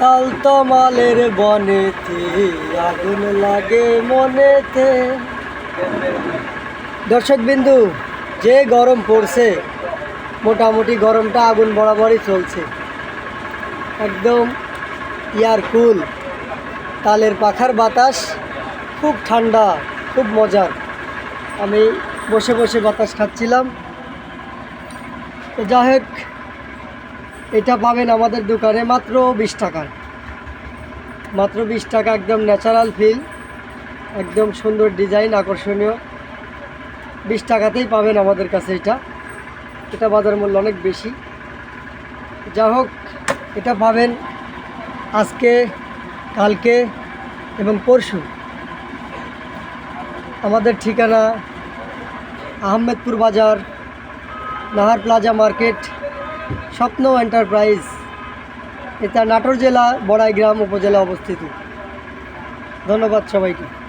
তাল তমালের বনেতে আগুন লাগে মনেতে। দর্শক বিন্দু, যে গরম পড়ছে, মোটামুটি গরমটা আগুন বরাবরই চলছে। একদম ইয়ার কুল, তালের পাখার বাতাস, খুব ঠান্ডা, খুব মজার। আমি বসে বসে বাতাস খাচ্ছিলাম। তো যাই হোক এটা পাবেন আমাদের দোকানে মাত্র বিশ টাকায় মাত্র বিশ টাকা একদম ন্যাচারাল ফিল একদম সুন্দর ডিজাইন আকর্ষণীয়। বিশ টাকাতেই পাবেন আমাদের কাছে এটা। এটা বাজার মূল্য অনেক বেশি। যা হোক, এটা পাবেন আজকে, কালকে এবং পরশু। আমাদের ঠিকানা Ahmedpur Bazar, Nahar plaza market Swapna enterprise. এটা নাটোর জেলা বড়াইগ্রাম উপজেলা অবস্থিত। ধন্যবাদ সবাইকে।